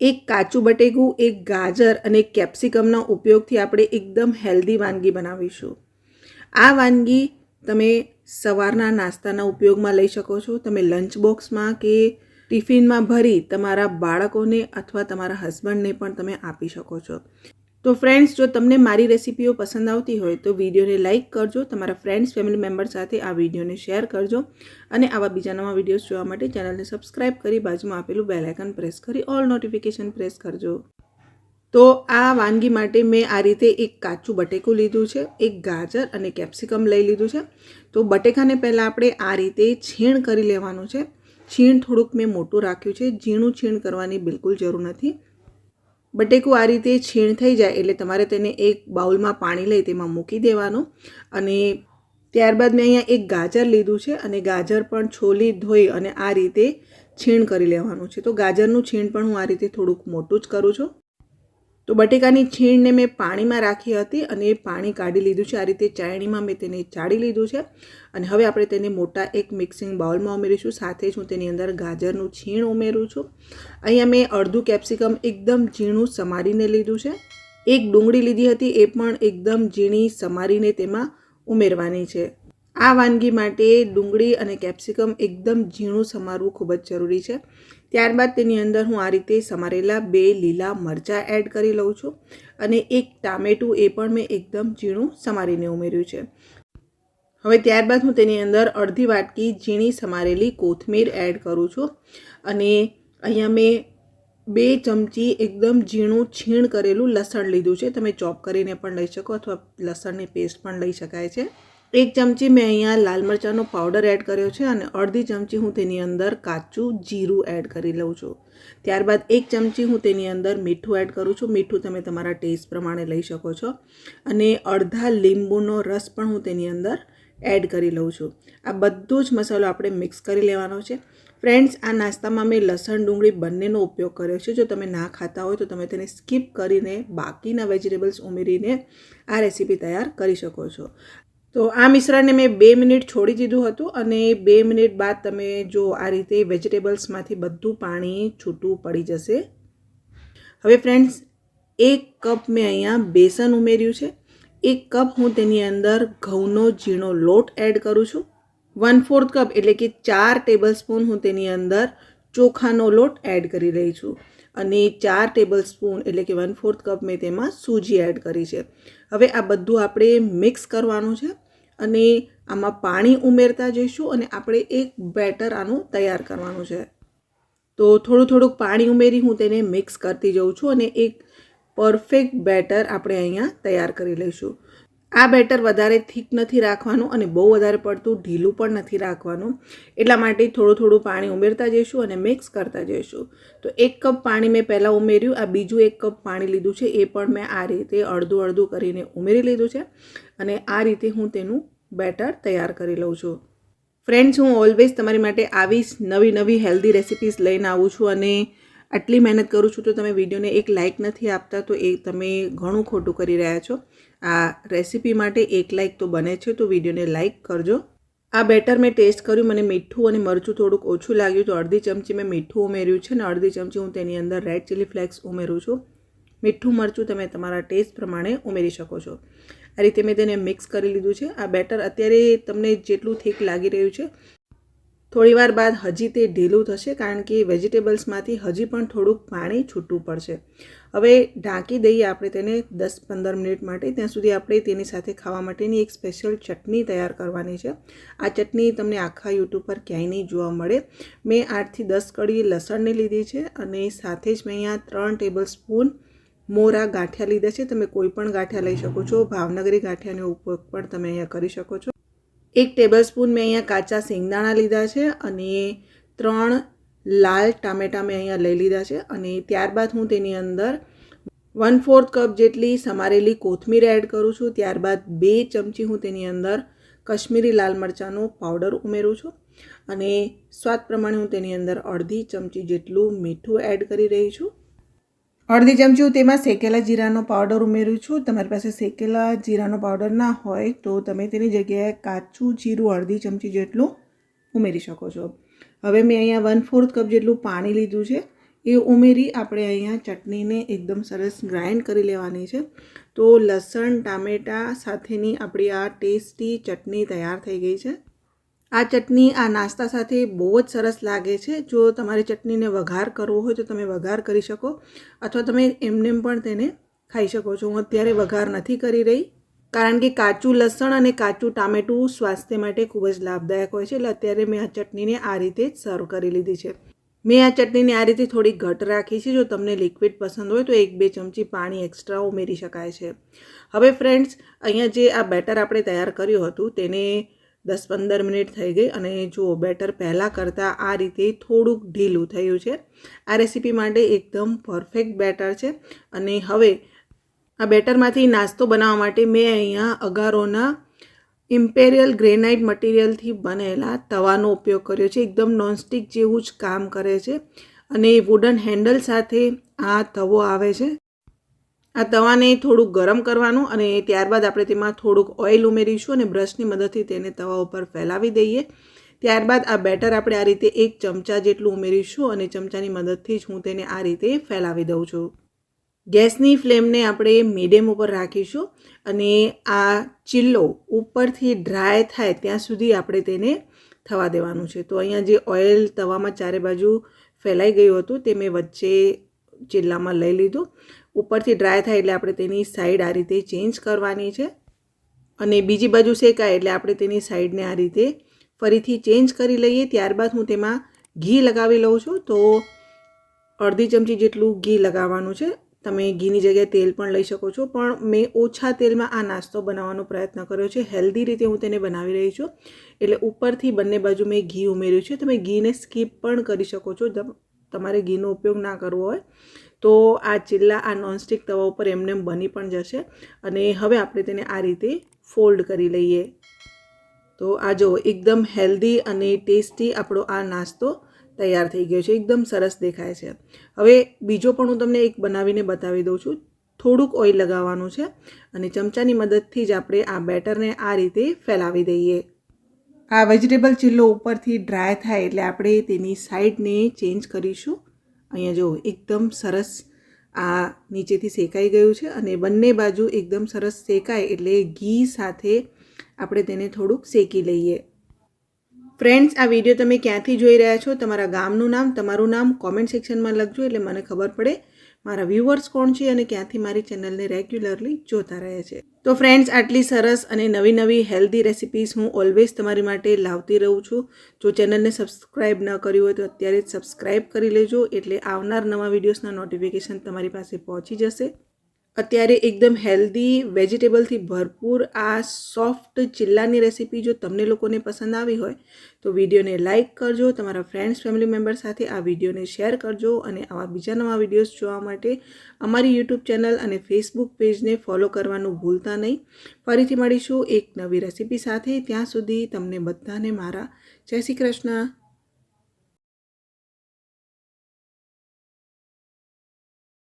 એક કાચું બટેકું, એક ગાજર અને કેપ્સિકમના ઉપયોગથી આપણે એકદમ હેલ્ધી વાનગી બનાવીશું. આ વાનગી તમે સવારના નાસ્તાના ઉપયોગમાં લઈ શકો છો. તમે લંચ બોક્સમાં કે ટિફિનમાં ભરી તમારા બાળકોને અથવા તમારા હસબન્ડને પણ તમે આપી શકો છો. તો ફ્રેન્ડ્સ જો તમને મારી રેસિપીઓ પસંદ આવતી હોય તો વિડીયોને લાઇક કરજો, તમારા ફ્રેન્ડ્સ ફેમિલી મેમ્બર સાથે આ વિડીયોને શેર કરજો અને આવા બીજા નવા વિડીયોઝ જોવા માટે ચેનલને સબસ્ક્રાઇબ કરી બાજુમાં આપેલું બેલાઇકન પ્રેસ કરી ઓલ નોટિફિકેશન પ્રેસ કરજો. તો આ વાનગી માટે મેં આ રીતે એક કાચું બટેકું લીધું છે, એક ગાજર અને કેપ્સિકમ લઈ લીધું છે. તો બટેકાને પહેલાં આપણે આ રીતે છીણ કરી લેવાનું છે. છીણ થોડુંક મેં મોટું રાખ્યું છે, ઝીણું છીણ કરવાની બિલકુલ જરૂર નથી. બટેકું આ રીતે છીણ થઈ જાય એટલે તમારે તેને એક બાઉલમાં પાણી લઈ તેમાં મૂકી દેવાનું અને ત્યારબાદ મેં અહીંયા એક ગાજર લીધું છે અને ગાજર પણ છોલી ધોઈ અને આ રીતે છીણ કરી લેવાનું છે. તો ગાજરનું છીણ પણ હું આ રીતે થોડુંક મોટું જ કરું છું. તો બટેકાની છીણને મેં પાણીમાં રાખી હતી અને એ પાણી કાઢી લીધું છે. આ રીતે ચાયણીમાં મેં તેને ચાળી લીધું છે. અને હવે આપણે તેને મોટા એક મિક્સિંગ બાઉલમાં ઉમેરીશું. સાથે જ હું તેની અંદર ગાજરનું છીણ ઉમેરું છું. અહીંયા મેં અડધું કેપ્સિકમ એકદમ ઝીણું સમારીને લીધું છે. એક ડુંગળી લીધી હતી, એ પણ એકદમ ઝીણી સમારીને તેમાં ઉમેરવાની છે. આ વાનગી માટે ડુંગળી અને કેપ્સિકમ એકદમ ઝીણું સમારવું ખૂબ જ જરૂરી છે. ત્યારબાદ તેની અંદર હું આ રીતે સમારેલા બે લીલા મરચાં એડ કરી લઉં છું અને એક ટામેટું એ પણ મેં એકદમ ઝીણું સમારીને ઉમેર્યું છે. હવે ત્યારબાદ હું તેની અંદર અડધી વાટકી ઝીણી સમારેલી કોથમીર એડ કરું છું અને અહીંયા મેં બે ચમચી એકદમ ઝીણું છીણ કરેલું લસણ લીધું છે. તમે ચોપ કરીને પણ લઈ શકો અથવા લસણની પેસ્ટ પણ લઈ શકાય છે. એક ચમચી મેં અહીંયા લાલ મરચાંનો પાવડર એડ કર્યો છે અને અડધી ચમચી હું તેની અંદર કાચું જીરું એડ કરી લઉં છું. ત્યારબાદ એક ચમચી હું તેની અંદર મીઠું એડ કરું છું. મીઠું તમે તમારા ટેસ્ટ પ્રમાણે લઈ શકો છો. અને અડધા લીંબુનો રસ પણ હું તેની અંદર એડ કરી લઉં છું. આ બધો જ મસાલો આપણે મિક્સ કરી લેવાનો છે. ફ્રેન્ડ્સ, આ નાસ્તામાં મેં લસણ, ડુંગળી બંનેનો ઉપયોગ કર્યો છે. જો તમે ના ખાતા હોય તો તમે તેને સ્કીપ કરીને બાકીના વેજીટેબલ્સ ઉમેરીને આ રેસીપી તૈયાર કરી શકો છો. તો આ મિશ્રણને મેં બે મિનિટ છોડી દીધું હતું અને બે મિનિટ બાદ તમે જો આ રીતે વેજીટેબલ્સમાંથી બધું પાણી છૂટું પડી જશે. હવે ફ્રેન્ડ્સ, એક કપ મેં અહીંયા બેસન ઉમેર્યું છે. એક કપ હું તેની અંદર ઘઉંનો ઝીણો લોટ એડ કરું છું. વન ફોર્થ કપ એટલે કે ચાર ટેબલ સ્પૂન હું તેની અંદર ચોખાનો લોટ એડ કરી રહી છું. અને ચાર ટેબલ સ્પૂન એટલે કે વન ફોર્થ કપ મેં તેમાં સૂજી એડ કરી છે. હવે આ બધું આપણે મિક્સ કરવાનું છે. અને આમાં પાણી ઉમેરતા જઈશું અને આપણે એક બેટર આનું તૈયાર કરવાનું છે. તો થોડું થોડુંક પાણી ઉમેરી હું તેને મિક્સ કરતી જઉં છું અને એક પરફેક્ટ બેટર આપણે અહીંયા તૈયાર કરી લઈશું. આ બેટર વધારે થીક નથી રાખવાનું અને બહુ વધારે પડતું ઢીલું પણ નથી રાખવાનું. એટલા માટે થોડું થોડું પાણી ઉમેરતા જઈશું અને મિક્સ કરતા જઈશું. તો એક કપ પાણી મેં પહેલાં ઉમેર્યું, આ બીજું એક કપ પાણી લીધું છે, એ પણ મેં આ રીતે અડધું અડધું કરીને ઉમેરી લીધું છે અને આ રીતે હું તેનું બેટર તૈયાર કરી લઉં છું. ફ્રેન્ડ્સ, હું ઓલવેઝ તમારી માટે આવી નવી નવી હેલ્ધી રેસિપીઝ લઈને આવું છું અને આટલી મહેનત કરું છું તો તમે વિડીયોને એક લાઇક નથી આપતા, તો એ તમે ઘણું ખોટું કરી રહ્યા છો. આ રેસીપી માટે એક લાઇક તો બને છે, તો વિડીયોને લાઇક કરજો. આ બેટર મેં ટેસ્ટ કર્યું, મને મીઠું અને મરચું થોડુંક ઓછું લાગ્યું, તો અડધી ચમચી મેં મીઠું ઉમેર્યું છે અને અડધી ચમચી હું તેની અંદર રેડ ચીલી ફ્લેક્સ ઉમેરું છું. મીઠું, મરચું તમે તમારા ટેસ્ટ પ્રમાણે ઉમેરી શકો છો. આ રીતે મેં તેને મિક્સ કરી લીધું છે. આ બેટર અત્યારે તમને જેટલું થીક લાગી રહ્યું છે થોડીવાર બાદ હજી તે ઢીલું થશે કારણ કે વેજીટેબલ્સમાંથી હજી પણ થોડુંક પાણી છૂટું પડશે. હવે ઢાંકી દઈએ આપણે તેને દસ પંદર મિનિટ માટે. ત્યાં સુધી આપણે તેની સાથે ખાવા માટેની એક સ્પેશિયલ ચટણી તૈયાર કરવાની છે. આ ચટણી તમને આખા યુટ્યુબ પર ક્યાંય નહીં જોવા મળે. મેં આઠથી દસ કડી લસણની લીધી છે અને સાથે જ મેં અહીંયા ત્રણ ટેબલ સ્પૂન મોરા ગાંઠિયા લીધા છે. તમે કોઈ પણ ગાંઠિયા લઈ શકો છો. ભાવનગરી ગાંઠિયાનો ઉપયોગ પણ તમે અહીંયા કરી શકો છો. એક ટેબલ સ્પૂન મેં અહીંયા કાચા શેંગદાણા લીધા છે અને ત્રણ લાલ ટામેટાં મેં અહીંયા લઈ લીધા છે અને ત્યારબાદ હું તેની અંદર વન ફોર્થ કપ જેટલી સમારેલી કોથમીર એડ કરું છું. ત્યારબાદ બે ચમચી હું તેની અંદર કશ્મીરી લાલ મરચાંનો પાવડર ઉમેરું છું અને સ્વાદ પ્રમાણે હું તેની અંદર અડધી ચમચી જેટલું મીઠું એડ કરી રહી છું. અડધી ચમચી તેમાં શેકેલા જીરાનો પાવડર ઉમેરું છું. તમારી પાસે શેકેલા જીરાનો પાવડર ના હોય તો તમે તેની જગ્યાએ કાચું જીરું અડધી ચમચી જેટલું ઉમેરી શકો છો. હવે મેં અહીંયા વન ફોર્થ કપ જેટલું પાણી લીધું છે. એ ઉમેરી આપણે અહીંયા ચટણીને એકદમ સરસ ગ્રાઇન્ડ કરી લેવાની છે. તો લસણ, ટામેટાં સાથેની આપણી આ ટેસ્ટી ચટણી તૈયાર થઈ ગઈ છે. આ ચટણી, આ નાસ્તા સાથે બહુ જ સરસ લાગે છે. જો તમારે ચટણીને વઘાર કરવો હોય તો તમે વઘાર કરી શકો અથવા તમે એમનેમ પણ તેને ખાઈ શકો છો. હું અત્યારે વઘાર નથી કરી રહી, કારણ કે કાચું લસણ અને કાચું ટામેટું સ્વાસ્થ્ય માટે ખૂબ જ લાભદાયક હોય છે. એટલે અત્યારે મેં આ ચટણીને આ રીતે જ સર્વ કરી લીધી છે. મેં આ ચટણીને આ રીતે થોડી ઘટ રાખી છે. જો તમને લિક્વિડ પસંદ હોય તો એક બે ચમચી પાણી એક્સ્ટ્રા ઉમેરી શકાય છે. હવે ફ્રેન્ડ્સ અહીંયા જે આ બેટર આપણે તૈયાર કર્યું હતું તેને દસ પંદર મિનિટ થઈ ગઈ અને જુઓ, બેટર પહેલાં કરતાં આ રીતે થોડુંક ઢીલું થયું છે. આ રેસીપી માટે એકદમ પરફેક્ટ બેટર છે અને હવે આ બેટરમાંથી નાસ્તો બનાવવા માટે મેં અહીંયા અગારોના ઇમ્પેરિયલ ગ્રેનાઇટ મટીરિયલથી બનેલા તવાનો ઉપયોગ કર્યો છે. એકદમ નોનસ્ટિક જેવું જ કામ કરે છે અને વુડન હેન્ડલ સાથે આ તવો આવે છે. આ તવાને થોડુંક ગરમ કરવાનું અને ત્યારબાદ આપણે તેમાં થોડુંક ઓઇલ ઉમેરીશું અને બ્રશની મદદથી તેને તવા ઉપર ફેલાવી દઈએ. ત્યારબાદ આ બેટર આપણે આ રીતે એક ચમચા જેટલું ઉમેરીશું અને ચમચાની મદદથી જ હું તેને આ રીતે ફેલાવી દઉં છું. ગેસની ફ્લેમને આપણે મીડિયમ ઉપર રાખીશું અને આ ચિલ્લો ઉપરથી ડ્રાય થાય ત્યાં સુધી આપણે તેને થવા દેવાનું છે. તો અહીંયા જે ઓઇલ તવામાં ચારે બાજુ ફેલાઈ ગયું હતું તે મેં વચ્ચે ચિલ્લામાં લઈ લીધું. ઉપરથી ડ્રાય થાય એટલે આપણે તેની સાઈડ આ રીતે ચેન્જ કરવાની છે. અને બીજી બાજુ શેકાય એટલે આપણે તેની સાઈડને આ રીતે ફરીથી ચેન્જ કરી લઈએ. ત્યારબાદ હું તેમાં ઘી લગાવી લઉં છું. તો અડધી ચમચી જેટલું ઘી લગાવવાનું છે. તમે ઘીની જગ્યાએ તેલ પણ લઈ શકો છો. પણ મેં ઓછા તેલમાં આ નાસ્તો બનાવવાનો પ્રયત્ન કર્યો છે. હેલ્ધી રીતે હું તેને બનાવી રહી છું. એટલે ઉપરથી બંને બાજુ મેં ઘી ઉમેર્યું છે. તમે ઘીને સ્કીપ પણ કરી શકો છો. તમારે ઘીનો ઉપયોગ ના કરવો હોય. તો આ ચિલ્લા, આ નોનસ્ટિક તવા ઉપર એમને બની પણ જશે અને હવે આપણે તેને આ રીતે ફોલ્ડ કરી લઈએ. તો આ જો એકદમ હેલ્ધી અને ટેસ્ટી આપણો આ નાસ્તો તૈયાર થઈ ગયો છે, એકદમ સરસ દેખાય છે. હવે બીજો પણ હું તમને એક બનાવીને બતાવી દઉં છું. થોડુંક ઓઇલ લગાવવાનું છે અને ચમચાની મદદથી જ આપણે આ બેટરને આ રીતે ફેલાવી દઈએ. આ વેજીટેબલ ચિલ્લો ઉપરથી ડ્રાય થાય એટલે આપણે તેની સાઈડને ચેન્જ કરીશું. અહીંયા જો એકદમ સરસ આ નીચેથી શેકાઈ ગયું છે અને બંને બાજુ એકદમ સરસ શેકાય એટલે ઘી સાથે આપણે તેને થોડુંક શેકી લઈએ. ફ્રેન્ડ્સ આ વીડિયો તમે ક્યાંથી જોઈ રહ્યા છો? તમારા ગામનું નામ, તમારું નામ કોમેન્ટ સેક્શનમાં લખજો એટલે મને ખબર પડે મારા વ્યૂવર્સ કોણ છે અને ક્યાંથી મારી ચેનલને રેગ્યુલરલી જોતા રહે છે? તો ફ્રેન્ડ્સ આટલી સરસ અને નવી નવી હેલ્ધી રેસિપીસ હું ઓલવેઝ તમારી માટે લાવતી રહું છું. જો ચેનલને સબસ્ક્રાઈબ ન કર્યું હોય તો અત્યારે જ સબસ્ક્રાઈબ કરી લેજો. એટલે આવનાર નવા વિડીયોઝના નોટિફિકેશન તમારી પાસે પહોંચી જશે. અત્યારે એકદમ હેલ્ધી વેજીટેબલથી ભરપૂર આ સોફ્ટ ચિલ્લાની રેસીપી જો તમને લોકોને પસંદ આવી હોય, તો વિડીયોને લાઇક કરજો, તમારા ફ્રેન્ડ્સ ફેમિલી મેમ્બર સાથે આ વિડીયોને શેર કરજો અને આવા બીજા નવા વિડીયોઝ જોવા માટે અમારી યુટ્યુબ ચેનલ અને ફેસબુક પેજને ફોલો કરવાનું ભૂલતા નહીં. ફરીથી મળીશું એક નવી રેસીપી સાથે. ત્યાં સુધી તમને બધાને મારા જય શ્રી કૃષ્ણ.